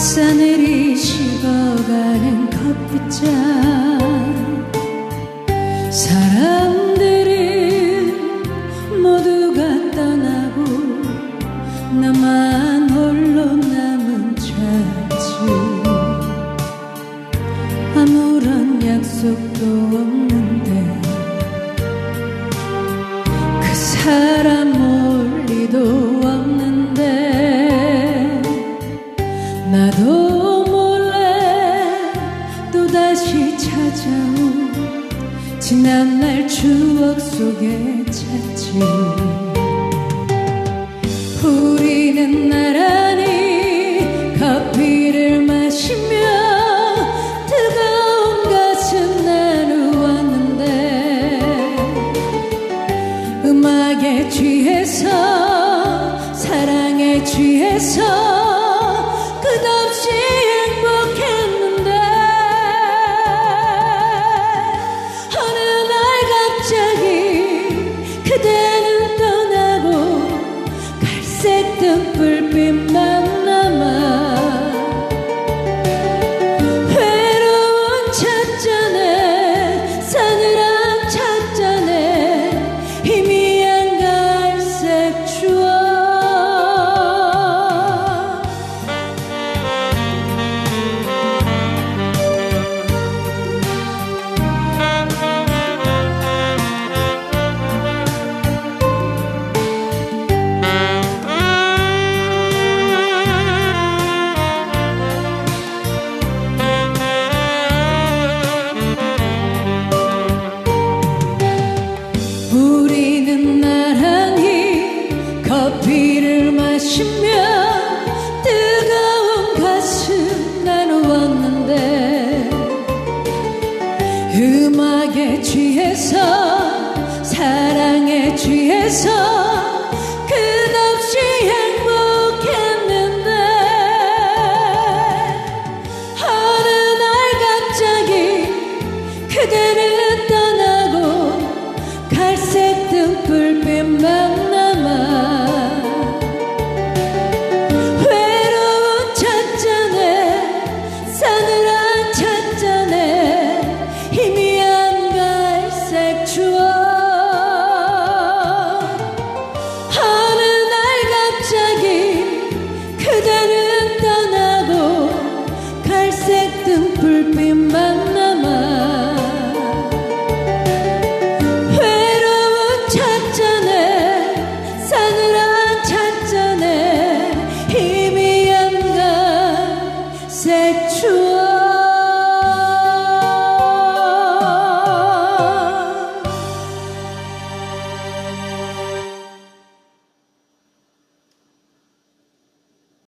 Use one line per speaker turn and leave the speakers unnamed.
싸늘히 식어가는 커피잔 사람들은 모두가 떠나고 나만 홀로 남은 자지 아무런 약속도 없는데 그 사람 다시 찾아온 지난날 추억 속에 찾지 우리는 나란히 커피를 마시며 뜨거운 가슴 나누었는데 음악에 취해서 사랑에 취해서 끝없이 음악에 취해서 사랑에 취해서